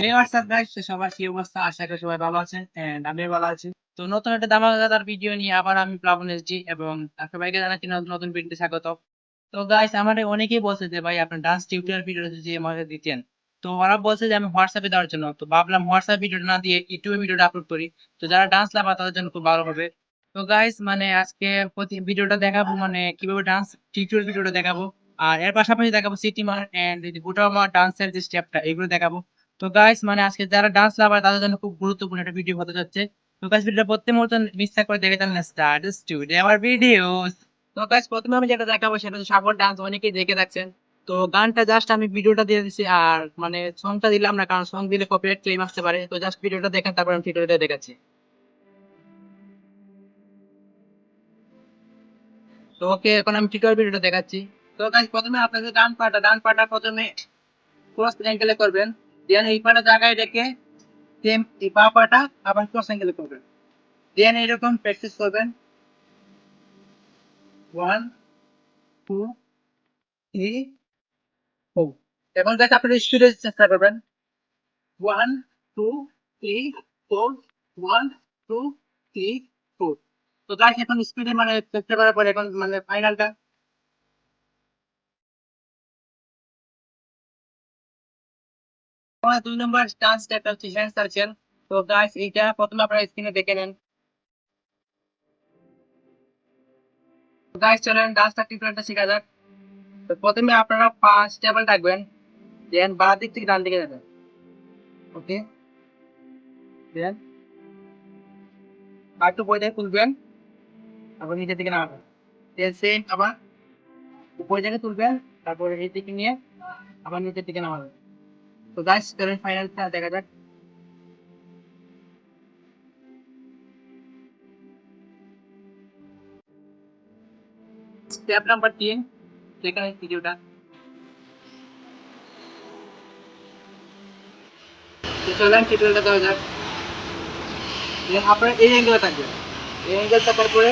হে WhatsApp guys কি অবস্থা? আশা করি সবাই ভালো আছেন এন্ড আমি ভালো আছি। তো নতুন একটা ধামাকাদার ভিডিও নিয়ে আবার আমি প্লাবন এবং সবাইকে জানাচ্ছি নতুন নতুন ভিডিওতে স্বাগত। তো গাইস আমাদের অনেকেই বলছে যে, ভাই, আপনার ডান্স ভিডিও আমাকে দিতেন। তো ওরা বলছে যে, আমি হোয়াটসঅ্যাপে দেওয়ার জন্য। তো ভাবলাম হোয়াটসঅ্যাপ না দিয়ে ইউটিউবে ভিডিওটা আপলোড করি। তো যারা ডান্স লাভা তাদের জন্য খুব ভালো হবে। তো গাইস মানে আজকে প্রতি ভিডিওটা দেখাবো মানে কীভাবে ডান্স টিউটোরিয়াল ভিডিওটা দেখাবো। আর এর পাশাপাশি দেখাবো সিটি মার এন্ড গোটামা ডান্সের যে স্টেপটা এগুলো দেখাবো। তো গাইস মানে আজকে যারা ডান্স লাভার তাদের জন্য খুব গুরুত্বপূর্ণ একটা ভিডিও হতে যাচ্ছে। তো গাইস ভিডিওটা প্রত্যেক মুহূর্তে মিস না করে দেখে তাহলে স্টার্ট স্টুডিও আমার ভিডিও তো গাইস প্রথমে আমি যেটা দেখাবো, সেটা হচ্ছে সাগর ডান্স অনেকেই দেখে থাকছেন। তো গানটা জাস্ট আমি ভিডিওটা দিয়ে দিচ্ছি আর মানে সংটা দিলাম না, কারণ সং দিলে কপিরাইট ক্লেম আসতে পারে। তো জাস্ট ভিডিওটা দেখেন, তারপর আমি টিউটোরিয়ালটা দেখাচ্ছি। তো ওকে এখন আমি টিউটোরিয়াল ভিডিওটা দেখাচ্ছি। তো গাইস প্রথমে আপনাদের ডান পাটা ডান পাটা প্রথমে ক্রস অ্যাঙ্গেলে করবেন। দেন এই পাটা জায়গায় রেখে সেম এই পাটা আবার ক্রস অ্যাঙ্গেলে করবেন। দেন এরকম প্র্যাকটিস করবেন। ওয়ান টু থ্রি ফোর এখন গাইস আপনারা স্পিডে চেষ্টা করবেন। One two three four one two three four তো গাইস এখন স্পিডে মানে চেষ্টা করার পরে এখন মানে ফাইনালটা দুই নম্বর স্টেপ হচ্ছে হ্যান্ড সার্চেন তো গাইস এইটা প্রথমে আপনারা স্ক্রিনে দেখে নেন। গাইস চলেন ডান্সটা টিউটোরিয়ালটা শেখা যাক। তো প্রথমে আপনারা পা স্টেবল রাখবেন দেন বাঁ দিক থেকে ডান দিকে যাবেন। ওকে দেন আর একটু বইটা তুলবেন আবার নিচের দিকে নামাবেন। দেন সেম আবার উপরে দিকে তুলবেন, তারপরে এই দিকে নিয়ে আবার নিচের দিকে নামাবেন। তো গাইস চলেন ফাইনালটা দেখা যাক। স্টেপ নাম্বার তিন যেখানে ভিডিওটা চলেন টিউটোরিয়ালটা দেওয়া যাক। আপনার এই অ্যাঙ্গেলে থাকবে এই অ্যাঙ্গেল থাকার পরে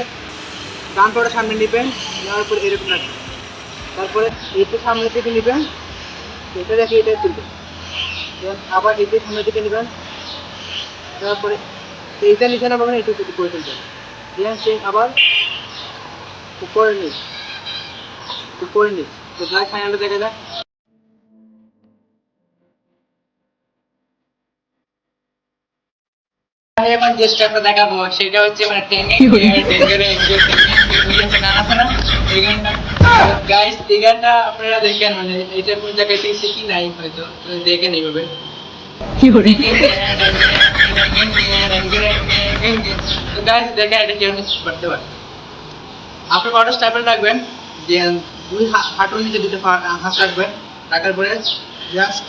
ডান পাটা সামনে নেবেন, নেওয়ার পরে এরকম রাখবেন। তারপরে এইটা সামনে থেকে নেবেন, এটা দেখে এটা তুলবেন। Then আবার এইটা সামনে থেকে নেবেন তারপরে এইটা নিচে নামাবেন এটা করে দেন সেই আবার উপরে নিচ উপরে নিচ। তো যাই দেখা যাক। আমি এখন যে স্টেপটা দেখাবো সেটা হচ্ছে মানে টেনে গান আছে এই গানটা গাইস এই গানটা আপনারা দেখেন মানে এটা কোন জায়গায় থেকে শিখি নাই হয়তো দেখেন এইভাবে। কি করে? তো গাইস দেখেন এটা কেউ করতে পারে আপনি কটা স্টেপল রাখবেন? যে দুই হাঁটুর নিচে দুটো হাত রাখবেন। রাখার পরে জাস্ট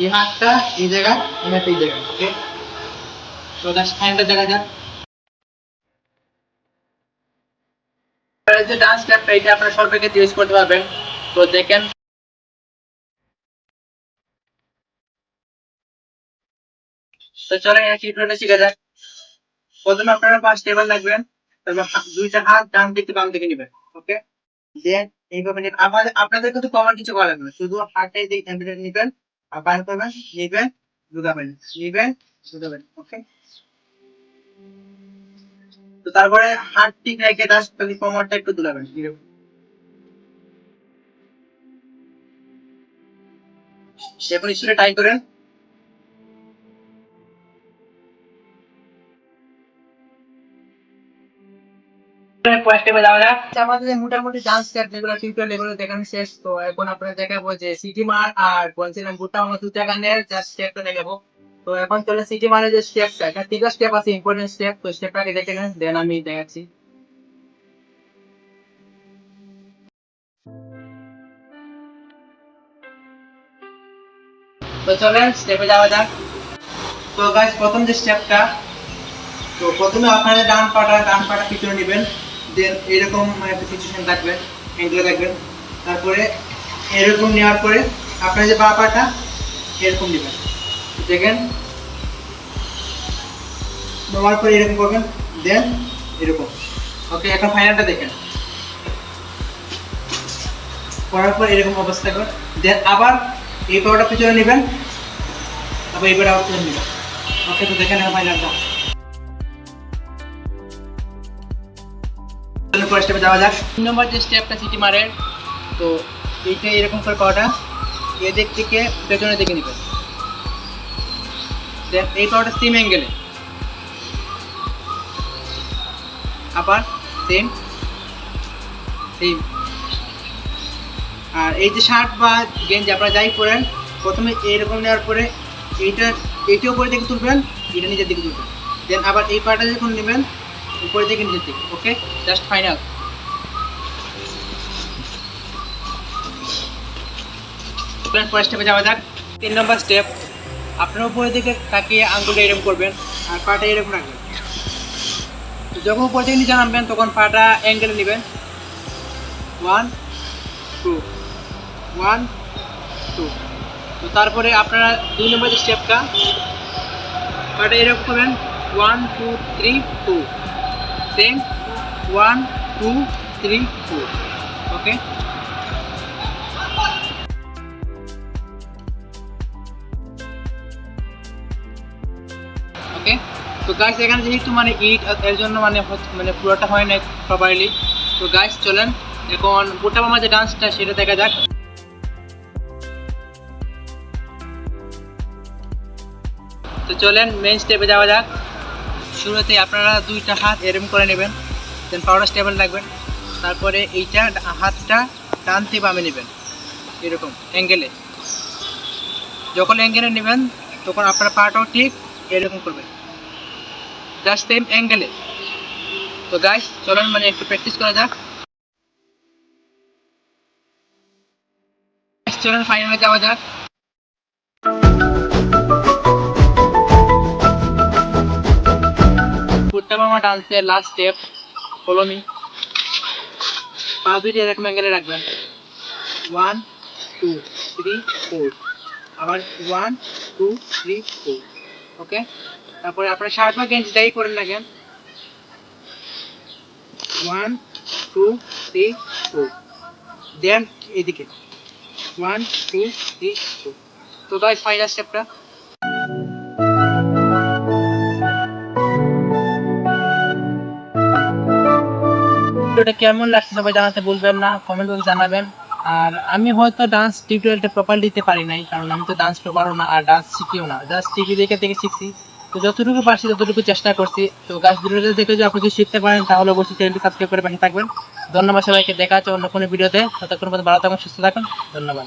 এই হাতটা এই জায়গা এই এই জায়গা ওকে তো জাস্ট ফাইনটা দেখা যাক যে ডান্স এটা আপনারা ইউজ করতে পারবেন। তো দেখেন। তো চলে একই ধরনের শিখা যাক। প্রথমে আপনারা পাঁচ টেবিল রাখবেন, তারপর দুইটা হাত ডান দিকে বাম দিকে নেবেন ওকে দেন এইভাবে নিন আমাদের আপনাদের কিন্তু কমন কিছু করা লাগবে না শুধু হাতটাই দিয়ে টেম্পারেচার নেবেন। আর বাইর করবেন ওকে তো তারপরে হাত রেখে দাস খালি কোমরটা একটু দুলাবেন এরকম। এখন করেন আমাদের মোটামুটি ডান্স স্টেপ যেগুলো টিউটোরিয়াল এগুলো দেখানো শেষ। তো এখন আপনারা দেখাবো যে সিটি মার আর বলছিলাম বুটা দুটা জাস্ট স্টেপটা দেখাবো। তো এখন চলে সিটি মারের যে স্টেপটা এটা তিনটা স্টেপ আছে ইম্পর্টেন্ট স্টেপ তো স্টেপটাকে দেখে নেন দেন আমি দেখাচ্ছি। তো চলেন স্টেপে যাওয়া যাক। তো গাইস প্রথম যে স্টেপটা তো প্রথমে আপনারা ডান পাটা ডান পাটা পিছনে নেবেন। দেন এরকম একটা সিচুয়েশন থাকবেন অ্যাঙ্গেলে থাকবেন তারপরে এরকম নেওয়ার পরে আপনার যে বাঁ পাটা এরকম নেবেন। দেখেন, নেওয়ার পরে এরকম করবেন, দেন এরকম। ওকে এখন ফাইনালটা দেখেন। করার পর এরকম অবস্থা করে দেন আবার এই পাউডার পিছনে নেবেন তারপর এইবার আবার তুলে নেবেন। ওকে তো দেখেন নেওয়া ফাইনালটা পরের স্টেপে যাওয়া যাক। তিন নম্বর যে স্টেপটা সিটি মারের, তো এইটা এরকম করে করাটা, এদিক থেকে পেছনের দিকে নেবেন দেন এই পাওয়াটা সেম অ্যাঙ্গেলে আবার সেম সেম আর এই যে শার্ট বা গেঞ্জি আপনারা যাই পরেন, প্রথমে এইরকম নেওয়ার পরে এইটা এইটা উপরে দিকে তুলবেন, এটা নিজের দিকে তুলবেন। দেন আবার এই পাটা যখন নেবেন উপরে দিকে, নিচের দিকে ওকে জাস্ট ফাইনাল পরের স্টেপে যাওয়া যাক। তিন নম্বর স্টেপ আপনার উপরের দিকে তাকিয়ে আঙ্গুলটা এরকম করবেন, আর পাটা এরকম রাখবেন। যখন উপর থেকে নিচে নামবেন, তখন পাটা অ্যাঙ্গেলে নেবেন। ওয়ান টু ওয়ান টু তো তারপরে আপনারা দুই নম্বর যে স্টেপটা পাটা এরকম করবেন। One two three two same one two three two okay okay তো গাইস এখানে যেহেতু মানে ইট এর জন্য মানে মানে পুরোটা হয় না প্রপারলি তো গাইস চলেন। এখন বুটা মামা যে ডান্সটা সেটা দেখা যাক। তো চলেন মেন স্টেপে যাওয়া যাক। শুরুতে আপনারা দুইটা হাত এরম করে নেবেন দেন পাউডার স্টেবল রাখবেন। তারপরে এইটা হাতটা টানতে বামে নেবেন, এরকম অ্যাঙ্গেলে যখন অ্যাঙ্গেলে নেবেন, তখন আপনার পাটাও ঠিক এরকম করবেন। জাস্ট সেম অ্যাঙ্গেলে তো গাইস চলেন মানে একটু প্র্যাকটিস করা যাক। চলেন ফাইনালে যাওয়া যাক। ডান্সের লাস্ট স্টেপ ফলো মি পা দুইটি এরকম অ্যাঙ্গেলে রাখবেন। ওয়ান টু থ্রি ফোর আবার one two three four okay তারপরে আপনার শার্ট বা গেঞ্জি যাই করে লাগেন one two three four then এদিকে। ওয়ান টু থ্রি ফোর তো গাইস ফাইনাল স্টেপটা ভিডিওটা কেমন লাগছে সবাই জানাতে বলবেন না কমেন্ট বক্সে জানাবেন। আর আমি হয়তো ডান্স টিউটোরিয়ালটা প্রপার দিতে পারি নাই, কারণ আমি তো ডান্স প্রপারও না আর ডান্স শিখিও না। জাস্ট টিভি দেখে থেকে শিখছি, তো যতটুকু পারছি ততটুকু চেষ্টা করছি। তো গাছ ভিডিওটা দেখে যদি আপনি শিখতে পারেন, তাহলে অবশ্যই চ্যানেলটি সাবস্ক্রাইব করে পাশে থাকবেন। ধন্যবাদ সবাইকে, দেখা হচ্ছে অন্য কোনো ভিডিওতে। ততক্ষণ পর্যন্ত ভালো থাকুন, সুস্থ থাকুন। ধন্যবাদ।